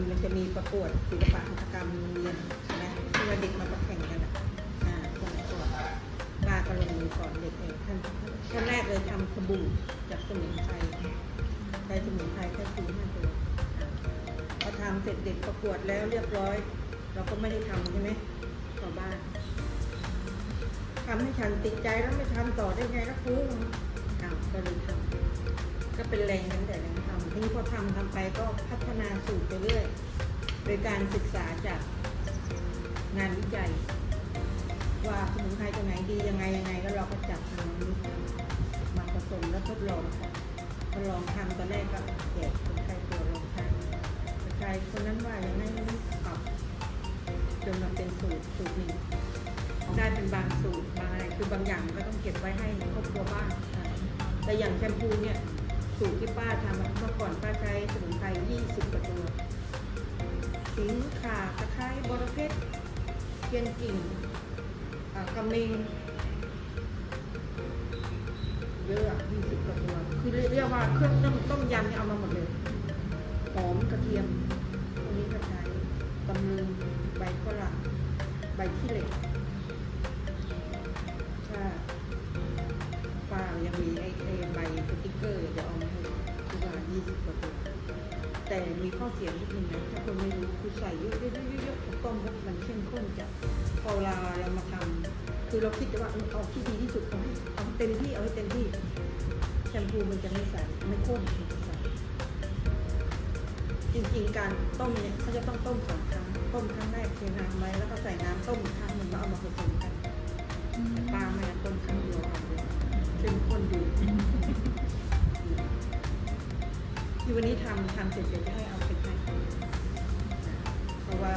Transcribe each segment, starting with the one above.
มันมันจะมีประกวดศิลปะหัตถกรรมโรงเรียนใช่ไหที่ว่าเด็กมาประแข่งกันอะอะคนก่อนป้าก็ลงมือสอนเด็กเองท่านท่านแรกเลยทำสบู่จากสมุนไพรใช้สมุนไพรแค่สี่ห้าตัวพอทำเสร็จเด็กประกวดแล้วเรียบร้อย เราก็ไม่ได้ทำใช่ไหมต่อบ้านทำให้ฉันติดใจแล้วไม่ทำต่อได้ไงล่ะครูอ้าวก็เลยทำก็เป็นแรงนั้นแต่แนี้พอทำทำไปก็พัฒนาสูตรไปเรื่อย โดยการศึกษาจากงานวิจัย ว่าสมุนไพรตัวไหนดียังไงยังไงแล้วเราก็จับทางนี้มาผสมแล้วทดลองค่ะทดลองทำตอนแรกก็แจกคนไข้ตัวลองทานคนไข้คนนั้นว่าอย่างนั้นอย่างนี้ปรับจนมาเป็นสูตรสูตรหนึ่งได้เป็นบางสูตรบางอะไรคือบางอย่างก็ต้องเก็บไว้ให้ครอบครัวบ้างค่แต่อย่างแชมพูเนี่ย สูตรที่ป้าทำเมื่อก่อนป้าใช้สมุนไพร20กว่าตัวสิงข่าตะไคร้บรเพ็ดเทียนกิ่งกำมิงเยอะยี่สิบกว่าตัว คือเรียกว่าเครื่องต้มต้มยำเนี่ยเอามาหมดเลย หอมกระเทียมตรงนี้ก็ใช้ตำลึงใบฝรั่งใบขี้เหล็ก ยี่สิบกว่าตัวแต่มีข้อเสียนิดนึงนะถ้าคนไม่รู้คือใส่เยอะๆๆๆๆต้มแล้วมันเข้มข้นจัดพอเวลาเรามาทำคือเราคิดแต่ว่าเอาที่ดีที่สุดเอาให้เอาเต็มที่เอาให้เต็มที่แชมพูมันจะไม่ใส่ไม่ข้นมันจะใสจริงๆการต้มเนี่ยเขาจะต้องต้มสองครั้งต้มครั้งแรกเทน้ำไว้แล้วก็ใส่น้ำต้มอีกครั้งหนึ่งแล้วเอามาผ เสร็จเดี๋ยวจะให้เอาไปให้เพราะว่า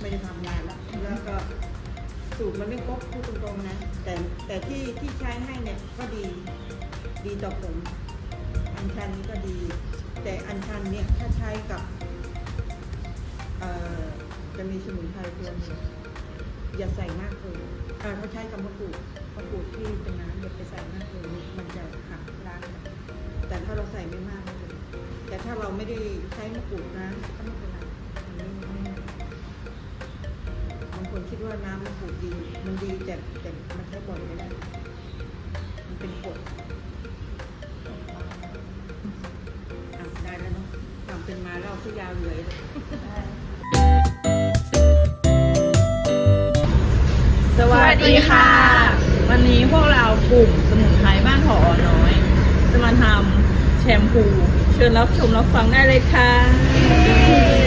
ไม่ได้ทำงานแล้วแล้วก็สูตรมันไม่ครบพูดตรงๆนะ แต่แต่ที่ที่ใช้ให้เนี่ยก็ดีดีต่อผม อัญชันนี่ก็ดี แต่อัญชันเนี่ยถ้าใช้กับเอ่อจะมีสมุนไพรตัวหนึงอย่าใส่มากเลยเออเขาใช้กับมะกรูดมะกรูดที่เป็นน้ำอย่าไปใส่มากเลยมันจะหักล้าง แต่ถ้าเราใส่ไม่มากไม่เป็นไรแต่ถ้าเราไม่ได้ใช้มะกรูดนะก็ไม่เป็นไรมันไม่ไม่บางคนคิดว่าน้ำมะกรูดดี มันดีแต่แต่มันใช้บ่อยไม่ได้มันเป็นกรดอะได้แล้วเนาะทำเป็นมาเล่าคือยาวเลยสวัสดีค่ะ วันนี้พวกเรากลุ่มสมุนไพรบ้านหอน้อย จะมาทำแชมพู เชิญรับชมรับฟังได้เลยค่ะ